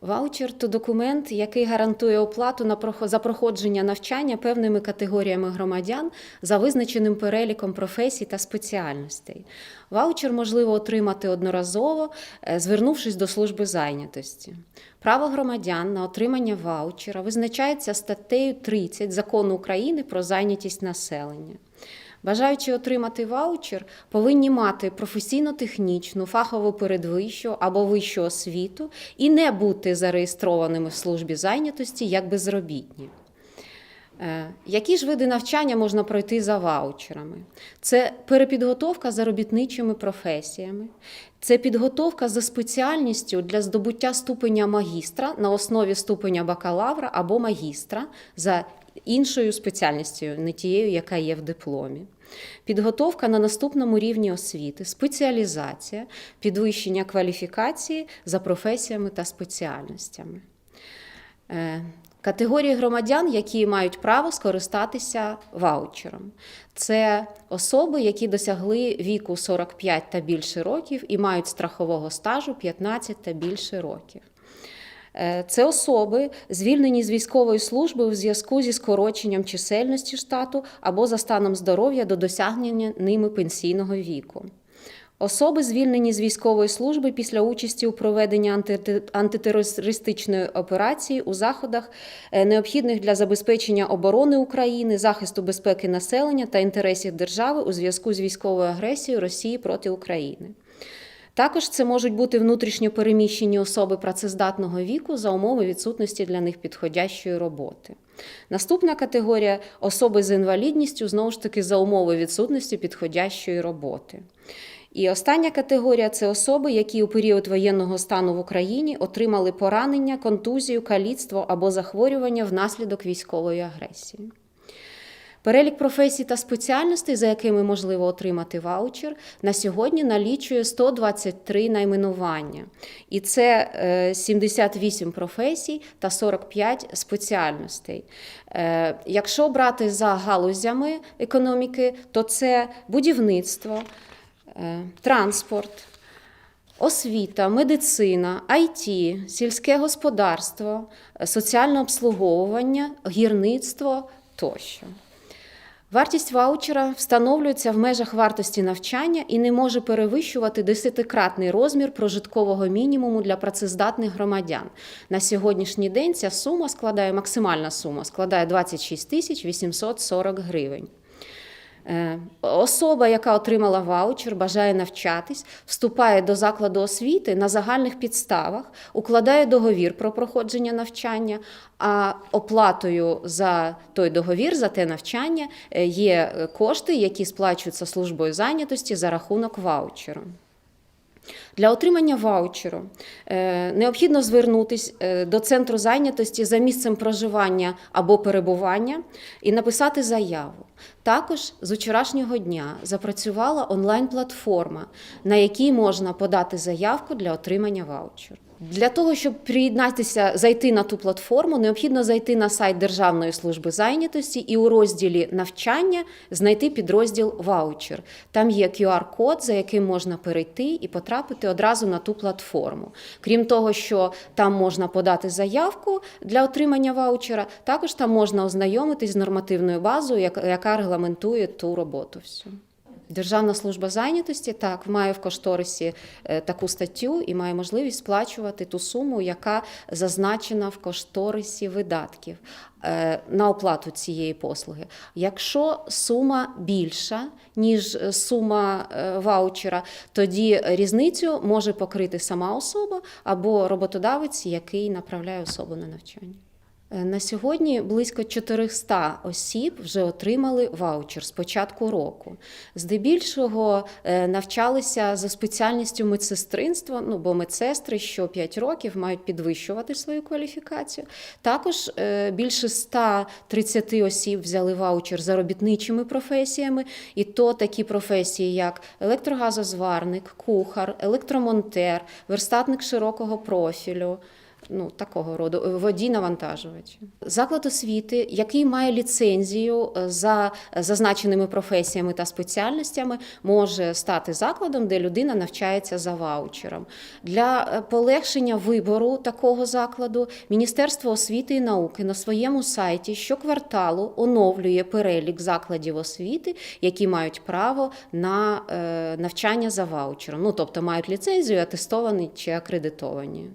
Ваучер то документ, який гарантує оплату на за проходження навчання певними категоріями громадян за визначеним переліком професій та спеціальностей. Ваучер можливо отримати одноразово, е, звернувшись до служби зайнятості. Право громадян на отримання ваучера визначається статтею 30 закону України про зайнятість населення. Бажаючи отримати ваучер, повинні мати професійно-технічну, фахову передвищу або вищу освіту і не бути зареєстрованими в службі зайнятості як безробітні. Е, Які ж види навчання можна пройти за ваучерами? Це перепідготовка за робітничими професіями, це підготовка за спеціальністю для здобуття ступеня магістра на основі ступеня бакалавра або магістра за іншою спеціальністю, не тією, яка є в дипломі. Підготовка на наступному рівні освіти, спеціалізація, підвищення кваліфікації за професіями та спеціальностями. Е, Категорії громадян, які мають право скористатися ваучером, це особи, які досягли віку 45 та більше років і мають страхового стажу 15 та більше років. Е, Це особи, звільнені з військової служби у зв'язку зі скороченням чисельності штату або за станом здоров'я до досягнення ними пенсійного віку. Особи, звільнені з військової служби після участі у проведенні антитерористичної операції у заходах, е, необхідних для забезпечення оборони України, захисту безпеки населення та інтересів держави у зв'язку з військовою агресією Росії проти України. Також це можуть бути внутрішньо переміщені особи працездатного віку за умови відсутності для них підходящої роботи. Наступна категорія особи з інвалідністю знову ж таки за умови відсутності підходящої роботи. І остання категорія це особи, які у період воєнного стану в Україні отримали поранення, контузію, каліцтво або захворювання внаслідок військової агресії. Перелік професій та спеціальностей, за якими можливо отримати ваучер, на сьогодні налічує 123 найменування. І це е, 78 професій та 45 спеціальностей. Е, Якщо брати за галузями економіки, то це будівництво, е, транспорт, Освіта, медицина, IT, сільське господарство, соціальне обслуговування, гірництво тощо. Вартість ваучера встановлюється в межах вартості навчання і не може перевищувати десятикратний розмір прожиткового мінімуму для працездатних громадян. На сьогоднішній день ця сума складає максимальна сума складає 26 тисяч 840 гривень. Е, Особа, яка отримала ваучер, бажає навчатись, вступає до закладу освіти на загальних підставах, укладає договір про проходження навчання, а оплатою за той договір, за те навчання е, є кошти, які сплачуються службою зайнятості за рахунок ваучеру. Для отримання ваучеру е, необхідно звернутися до центру зайнятості за місцем проживання або перебування і написати заяву. Також з вчорашнього дня запрацювала онлайн-платформа, на якій можна подати заявку для отримання ваучеру. Для того, щоб приєднатися, зайти на ту платформу, необхідно зайти на сайт Державної служби зайнятості і у розділі навчання знайти підрозділ ваучер. Там є QR-код, за яким можна перейти і потрапити одразу на ту платформу. Крім того, що там можна подати заявку для отримання ваучера, також там можна ознайомитись з нормативною базою, яка регламентує ту роботу всю. Державна служба зайнятості так має в кошторисі е, таку статтю і має можливість сплачувати ту суму, яка зазначена в кошторисі видатків е, на оплату цієї послуги. Якщо сума більша ніж е, сума ваучера, тоді різницю може покрити сама особа або роботодавець, який направляє особу на навчання. Е, На сьогодні близько 400 осіб вже отримали ваучер з початку року. Здебільшого е, навчалися за спеціальністю медсестринства, ну бо медсестри що 5 років мають підвищувати свою кваліфікацію. Також е, більше 130 осіб взяли ваучер за робітничими професіями, і то такі професії, як електрогазозварник, кухар, електромонтер, верстатник широкого профілю Ну, такого роду е, водій навантажувачі. Заклад освіти, який має ліцензію е, за зазначеними професіями та спеціальностями, може стати закладом, де людина навчається за ваучером. Для е, полегшення вибору такого закладу Міністерство освіти і науки на своєму сайті щокварталу оновлює перелік закладів освіти, які мають право на навчання за ваучером. Ну тобто мають ліцензію, атестовані чи акредитовані.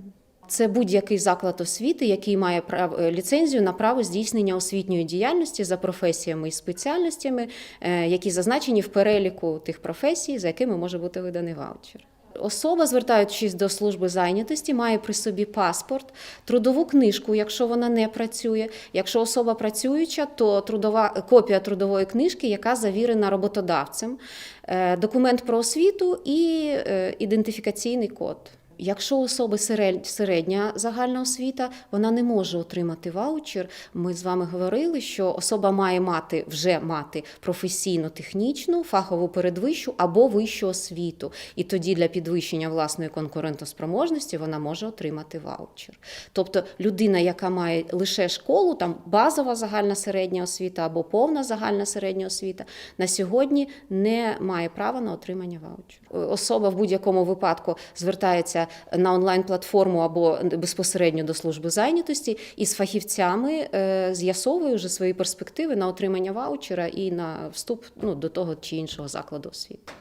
Це будь-який заклад освіти, який має е, ліцензію на право здійснення освітньої діяльності за професіями і спеціальностями, е, які зазначені в переліку тих професій, за якими може бути виданий ваучер. Особа, звертаючись до служби зайнятості, має при собі паспорт, трудову книжку, якщо вона не працює. Якщо особа працююча, то трудова копія трудової книжки, яка завірена роботодавцем, е, документ про освіту і ідентифікаційний код. Якщо особи середня загальна освіта, вона не може отримати ваучер. Ми з вами говорили, що особа має мати вже мати професійну технічну, фахову передвищу або вищу освіту. І тоді для підвищення власної конкурентоспроможності вона може отримати ваучер. Тобто людина, яка має лише школу, там базова загальна середня освіта або повна загальна середня освіта, на сьогодні не має права на отримання ваучеру. Особа в будь-якому випадку звертається на онлайн-платформу або безпосередньо до служби зайнятості і з фахівцями е, з'ясовує вже свої перспективи на отримання ваучера і на вступ ну, до того чи іншого закладу освіти.